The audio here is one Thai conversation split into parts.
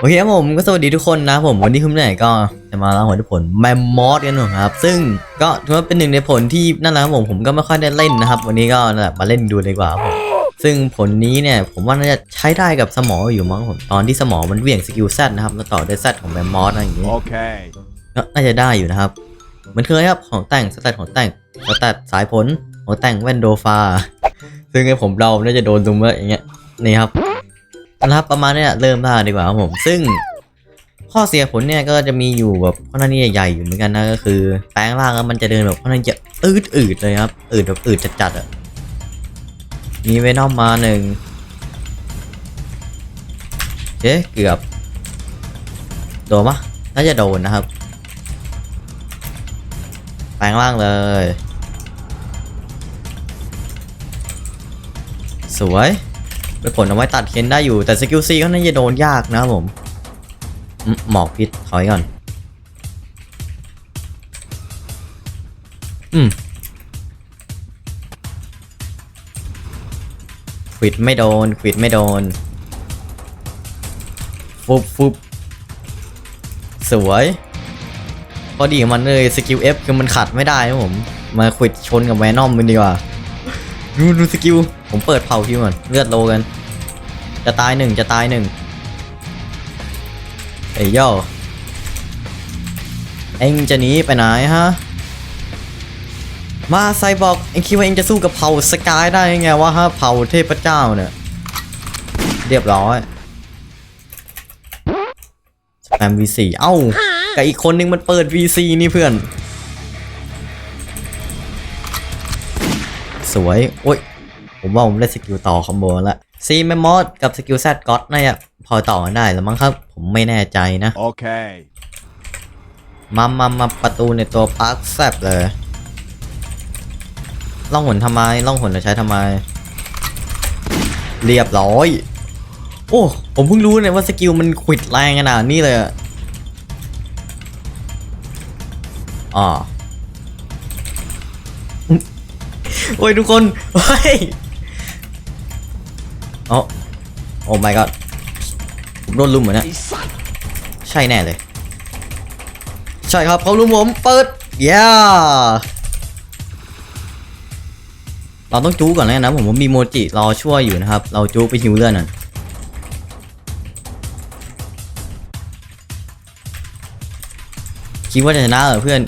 โอเคครับผมก็สวัสดีทุกคนนะผมวันนี้คุณไหนก็จะมาเล่าผลผลแมมมอสกันนะครับ ซึ่งก็ถือว่าเป็นหนึ่งในผลที่นั่นแหละครับผมผมก็ไม่ค่อยได้เล่นนะครับ วันนี้ก็นั่นแหละมาเล่นดูดีกว่าครับผมซึ่งผลนี้เนี่ยผมว่าน่าจะใช้ได้กับสมออยู่มั้งผมตอนที่สมอมันเหวี่ยงสกิลแซดนะครับแล้วต่อด้วยแซดของแมมมอสอะไรอย่างงี้ Okay. ก็น่าจะได้อยู่นะครับเหมือนเคยครับของแต่งสแตทของแต่งสแตทสายผลของแต่งแว่นโดฟาซึ่งไอ้ผมเราน่าจะโดนดุมแล้วอย่างเงี้ยนี่ครับ นะครับประมาณนี้เริ่มได้ดีกว่าครับผม ซึ่งข้อเสียผลเนี่ยก็จะมีอยู่แบบค่อนข้างที่ใหญ่อยู่เหมือนกันนะก็คือ แปลงร่างแล้วมันจะเดินแบบค่อนข้างจะอืดอืดเลยครับอืดแบบอืดจัดๆอะมีเวนอมมาหนึ่งเจ๊เกือบ โดนปะน่าจะโดนนะครับ แปลงร่างเลย สวย ไปผลเอาไว้ตัดเคนได้อยู่แต่สกิลซีก็น่าจะโดนยากนะผมหมอกพิษถอยก่อน อืมควิดไม่โดนควิดไม่โดน ฟุบฟุบสวยพอดีมันเลยสกิล F คือมันขัดไม่ได้ครับผม มาควิดชนกับแวนอมมันดีกว่า ดูดูสกิล ผมเปิดเผาคิวก่อน เลือดโลกัน จะตายหนึ่งจะตายหนึ่งเอ้ยโย่เอ็งจะหนีไปไหนฮะ มาไซบอกเอ็งคิดว่าเอ็งจะสู้กับเผ่าสกายได้ยังไงวะฮะเผ่าเทพเจ้าเนี่ย เรียบร้อยสแปม V4 เอ้ากับอีกคนนึงมันเปิด VC นี่เพื่อน สวยโอ้ยผมว่าผมได้สกิลต่อคอมโบแล้วซีแมมมอสกับสกิลแซดก็อตน่าจะพอต่อกันได้แล้วมั้งครับ ผมไม่แน่ใจนะ Okay. มามามาประตูในตัวปาร์คแซบเลยล่องหนทำไมล่องหนจะใช้ทำไม เรียบร้อย โอ้ผมเพิ่งรู้เนี่ยว่าสกิลมันขวิดแรงขนาดนี้เลยอะ โอ้ยทุกคนเฮ้ยโอ้โอ้ my god ผมโดนลุมเหมือนนะใช่แน่เลย ใช่ครับเขาลุมผมเปิดเย้เราต้องจู้ก่อนแล้วนะผมว่ามีโมจิรอช่วยอยู่นะครับ เราจู้ไปฮิวเลือดน่ะคิดว่าจะชนะเหรอเพื่อน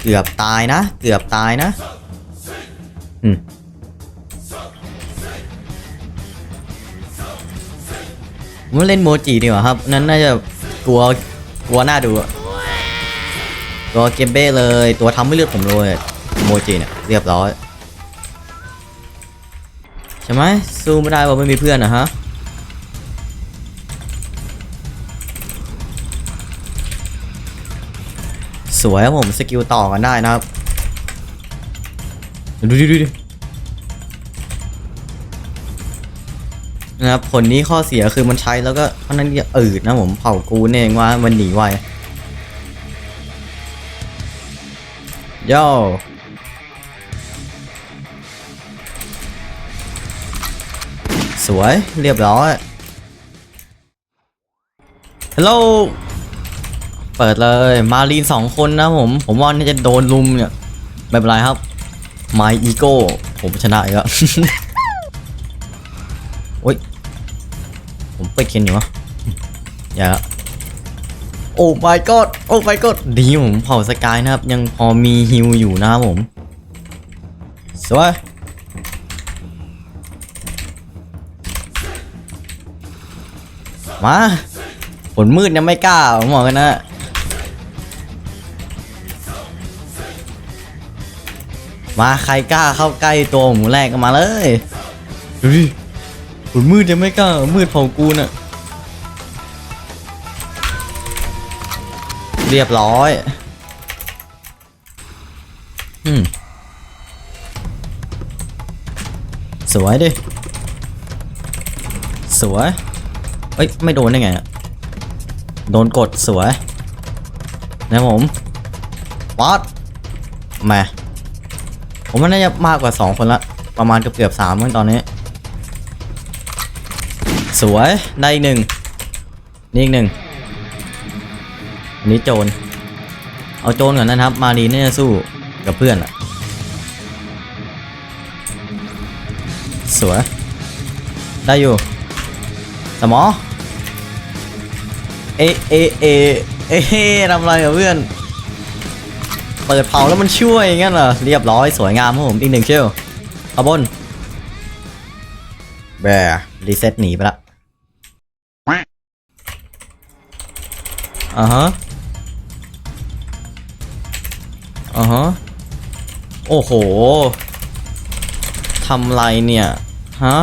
เกือบตายนะ เกือบตายนะอืมมว่าเล่นโมจิดีกว่าครับ นั้นน่าจะกลัวกลัวหน้าดูตัวเกมเบ้เลย ตัวทำให้เลือดผมเลยโมจิเนี่ยเรียบร้อย ใช่ไหมสู้ไม่ได้ว่าไม่มีเพื่อนนะฮะ สวยครับผมสกิลต่อกันได้นะครับ ดูดิดูดินะครับผลนี้ข้อเสียคือมันใช้แล้วก็ค่อนข้างที่จะอืดนะผมเผากูนเองว่ามันหนีไวโย่สวยเรียบร้อยฮัลโหล เปิดเลยมารีนสองคนนะผมผมว่าน่าจะโดนลุมเนี่ยไม่เป็นไรครับ My Ego ผมชนะอีกแล้วโอ๊ยผมเปิดเคนอยู่วะอย่าโอ้ my god โอ้ my god ดีผมเผาสกายนะครับ ยังพอมีฮิวอยู่นะครับผมสวยมาผลมืดยังไม่กล้าผมบอกกันนะ มาใครกล้าเข้าใกล้ตัวหมูแรกก็มาเลยดูดิผลมืดยังไม่กล้ามืดเผากูน่ะเรียบร้อยอืมสวยดิ สวย เอ้ย ไม่โดนได้ไงอะโดนกดสวย นะผมวัดมา ผมว่าน่าจะมากกว่า2คนละ ประมาณเกือบเกือบๆสามตอนนี้ สวย ได้อีกหนึ่งนี่อีกหนึ่งอันนี้โจร เอาโจรก่อนนะครับ มารีเนี่ยสู้กับเพื่อนอะสวย ได้อยู่สมอเอเอเอเอทำไรกับเพื่อน เปิดเผาแล้วมันช่วยอย่างงั้นเหรอเรียบร้อยสวยงามครับผมอีกหนึ่งเชลขบนแบร์รีเซ็ตหนีไปละอ่าฮะอ่าฮะโอ้โหทำไรเนี่ยฮะ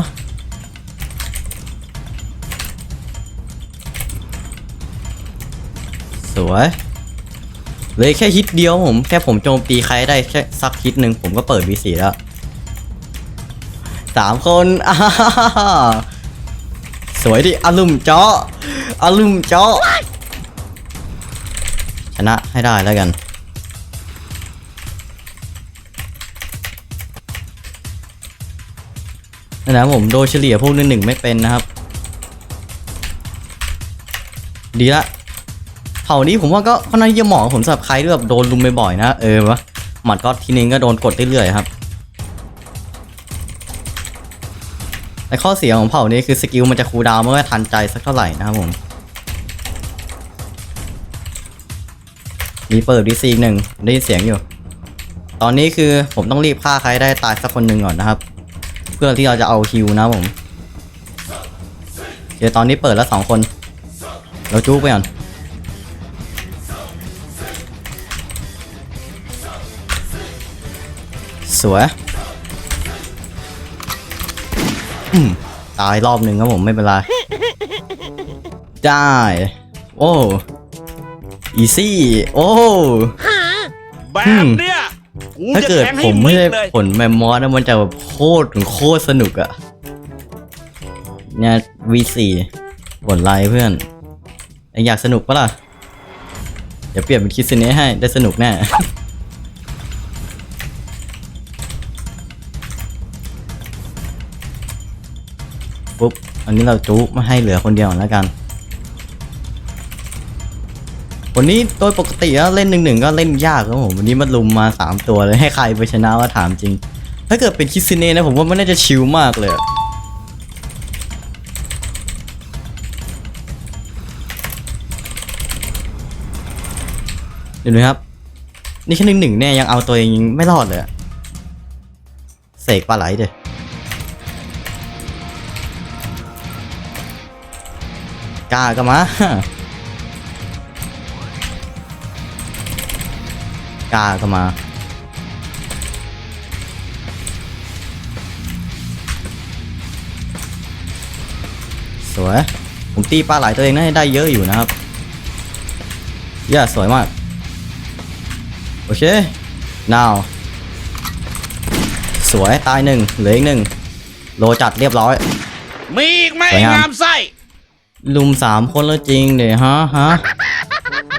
สวย เลยแค่ฮิตเดียวผม แค่ผมโจมตีใครได้แค่สักฮิตหนึ่งผมก็เปิด V4 แล้วสามคนสวยดิอารุมเจาะอารุมเจาะชนะให้ได้แล้วกันนะผมโดยเฉลี่ยพวกนึงหนึ่งไม่เป็นนะครับ ดีละ เผ่านี้ผมว่าก็ค่อนข้างจะเหมาะกับผมสำหรับใครที่แบบโดนลุมบ่อยๆนะ เออวะหมัดก็ทีนึงก็โดนกดเรื่อยๆครับแต่ข้อเสียของเผ่านี้คือสกิลมันจะคูลดาวน์ไม่ค่อยทันใจสักเท่าไหร่นะครับผมมีเปิดดีซีหนึ่งได้ยินเสียงอยู่ ตอนนี้คือผมต้องรีบฆ่าใครได้ตายสักคนหนึ่งก่อนนะครับ เพื่อที่เราจะเอาฮิวนะผมเดี๋ยวตอนนี้เปิดแล้วสองคน เราจู้ไปก่อน สวยอืมตายรอบหนึ่งครับผมไม่เป็นไร ได้ โอ้อีซี่ โอ้แบบเนี้ยกูถ้าจะเกิดแทงผให้มมิไม่ดได้เลยผลแมมมอสนะมันจะแบบโคตรถึงโคตรสนุกอะเนี่ย V4 ผลไลน์เพื่อนเอ็งอยากสนุกปะล่ะ เดี๋ยวเปลี่ยนเป็นคิดเซเน่ให้ได้สนุกแน่ อันนี้เราจุมาให้เหลือคนเดียวแล้วกัน วันนี้โดยปกติแล้วเล่นหนึ่งหนึ่งก็เล่นยากครับผมวันนี้มันลุมมาสามตัวเลยให้ใครไปชนะว่าถามจริง ถ้าเกิดเป็นคิสเน่นะผมว่ามันน่าจะชิลมากเลยเดี๋ยวนะครับนี่แค่หนึ่งหนึ่งเนี่ยยังเอาตัวเองไม่รอดเลยเสกปลาไหลเดี๋ย กล้าก็มากล้าก็มาสวยผมตีปลาไหลตัวเองน่าจะได้เยอะอยู่นะครับย่าสวยมาก โอเค now สวยตายหนึ่งเหลืออีกหนึ่งโลจัดเรียบร้อย มีอีกไหมสวยงาม งามไส้ ลุมสามคนแล้วจริงเดี๋ยฮะฮะ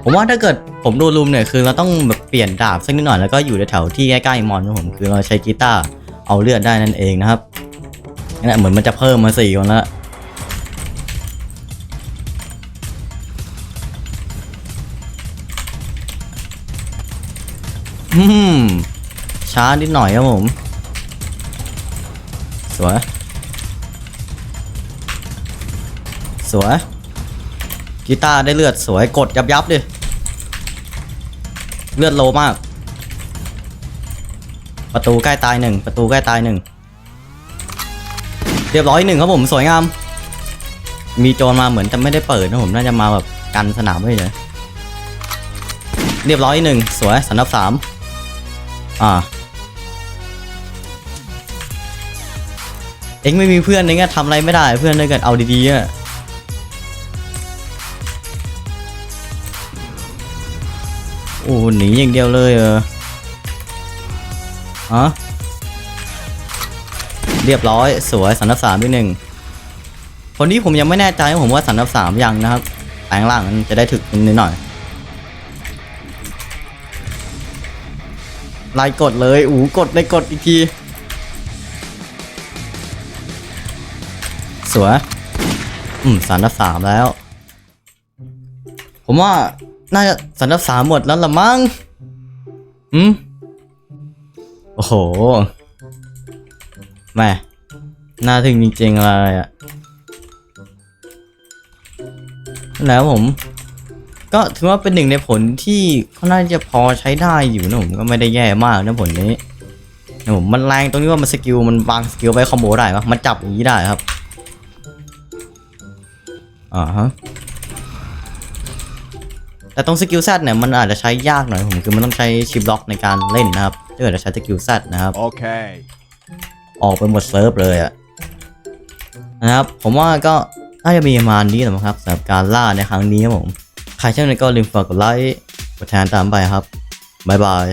ผมว่าถ้าเกิดผมโดนลุมเนี่ยคือเราต้องแบบเปลี่ยนดาบสักนิดหน่อยแล้วก็อยู่แถวที่ใกล้ๆมอนครับผมคือเราใช้กีตาร์เอาเลือดได้นั่นเองนะครับนั่นเหมือนมันจะเพิ่มมาสี่คนละอืมช้านิดหน่อยครับผม สวย สวยกีตาร์ได้เลือดสวยกดยับยับดิเลือดโลมาก ประตูใกล้ตายหนึ่งประตูใกล้ตายหนึ่งเรียบร้อยหนึ่งครับผมสวยงาม มีโจรมาเหมือนจะไม่ได้เปิดนะผมน่าจะมาแบบกันสนามไว้เลยเรียบร้อยหนึ่งสวยสันดับสามอ่าเอ็งไม่มีเพื่อนเอ็งก็ทำอะไรไม่ได้เพื่อนด้วยกันเอาดีๆอะ อ้หนีอย่างเดียวเลยเออฮะเรียบร้อยสวยสันดับสามด้วยหนึ่งคนนี้ผมยังไม่แน่ใจผมว่าสันดับสามยังนะครับแปลงล่างมันจะได้ถึกนิดหน่อยไล่กดเลยอู้กดเลยกดอีกทีสวยอืมสันดับสามแล้ว ผมว่า น่าจะสันดับสามหมดแล้วละมั้งอืมโอ้โหแม่น่าทึ่งจริงๆเลยอะแล้วผม ก็ถือว่าเป็นหนึ่งในผลที่เขาน่าจะพอใช้ได้อยู่นะผมก็ไม่ได้แย่มากนะผลนี้นะผมมันแรงตรงที่ว่ามันสกิลมันวางสกิลไปคอมโบได้ปะมันจับอย่างนี้ได้ครับอ่าฮะ แต่ตรงสกิลแซดเนี่ยมันอาจจะใช้ยากหน่อยผมคือมันต้องใช้ชิปล็อกในการเล่นนะครับถ้าเกิดจะใช้สกิลแซดนะครับ Okay. ออกไปหมดเซิร์ฟเลยอะนะครับผมว่าก็น่าจะมีประมาณนี้แหละมั้งครับสำหรับการล่าในครั้งนี้ครับผมใครชอบในก็ลืมฝากกดไลค์กดแชร์ตามไปครับบ๊ายบาย